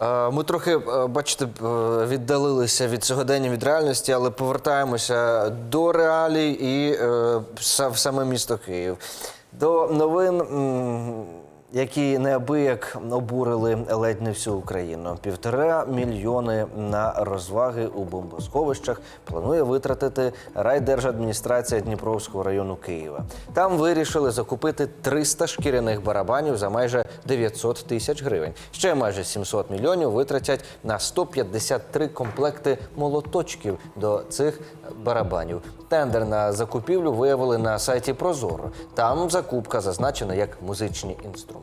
Е, Ми трохи, е, бачите, е, віддалилися від сьогодення, від реальності, але повертаємося до реалій і в саме місто Київ. До новин, які неабияк обурили ледь не всю Україну. Півтора мільйони на розваги у бомбосховищах планує витратити райдержадміністрація Дніпровського району Києва. Там вирішили закупити 300 шкіряних барабанів за майже 900 тисяч гривень. Ще майже 700 мільйонів витратять на 153 комплекти молоточків до цих барабанів. Тендер на закупівлю виявили на сайті Прозоро. Там закупка зазначена як музичні інструменти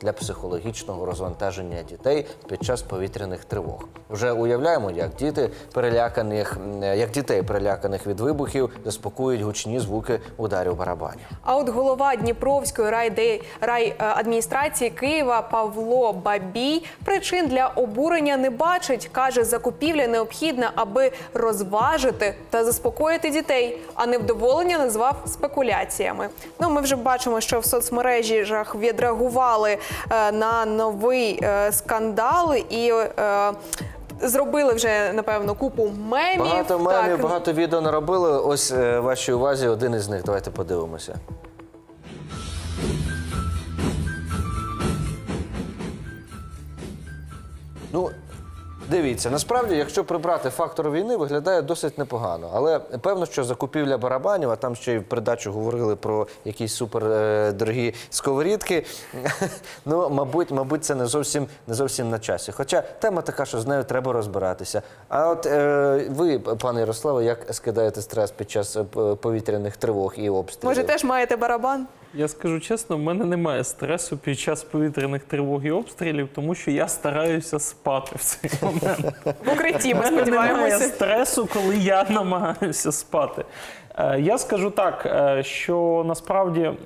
для психологічного розвантаження дітей під час повітряних тривог. Вже уявляємо, як діти переляканих, як дітей переляканих від вибухів заспокоюють гучні звуки ударів барабанів. А от голова Дніпровської райде- райадміністрації Києва Павло Бабій причин для обурення не бачить. каже, закупівля необхідна, аби розважити та заспокоїти дітей. А невдоволення назвав спекуляціями. Ну, ми вже бачимо, що в соцмережах відреагували е, на новий е, скандал і. Е, Зробили вже напевно купу мемів. Багато мемів, Так, багато відео наробили. Ось вашій увазі один із них. Давайте подивимося. Ну, дивіться, насправді, якщо прибрати фактор війни, виглядає досить непогано. Але певно, що закупівля барабанів, а там ще й в придачу говорили про якісь супер е, сковорідки. ну, мабуть, мабуть, це не зовсім не зовсім на часі. Хоча тема така, що з нею треба розбиратися. А от е, ви, пане Ярославе, як скидаєте стрес під час е, повітряних тривог і обстрілів? Може, теж маєте барабан? Я скажу чесно, в мене немає стресу під час повітряних тривог і обстрілів, тому що я стараюся спати в цей момент. В укритті, ми немає сподіваємося. стресу, коли я намагаюся спати. Е, Я скажу так, е, що насправді м,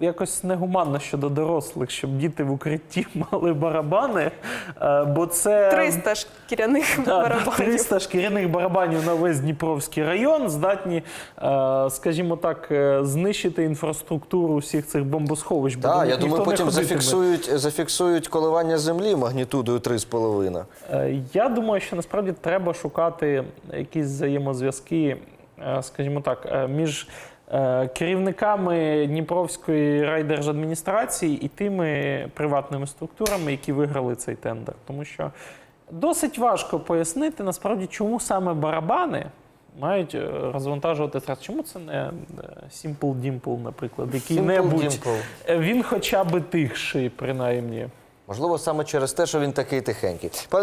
якось негуманно щодо дорослих, щоб діти в укритті мали барабани, е, бо це 300 шкіряних Так, барабанів. 300 шкіряних барабанів на весь Дніпровський район здатні, е, скажімо так, е, знищити інфраструктуру всіх цих бомбосховищ. бо них я думаю, потім зафіксують, зафіксують коливання землі магнітудою 3,5. Е, Я думаю, що насправді треба шукати якісь взаємозв'язки, скажімо так, між керівниками Дніпровської райдержадміністрації і тими приватними структурами, які виграли цей тендер. Тому що досить важко пояснити насправді, чому саме барабани. Мають е, розвантажувати стрес. Чому це не е, Simple Dimple, наприклад, який-небудь? Е, Він хоча би тихший, принаймні. Можливо, саме через те, що він такий тихенький.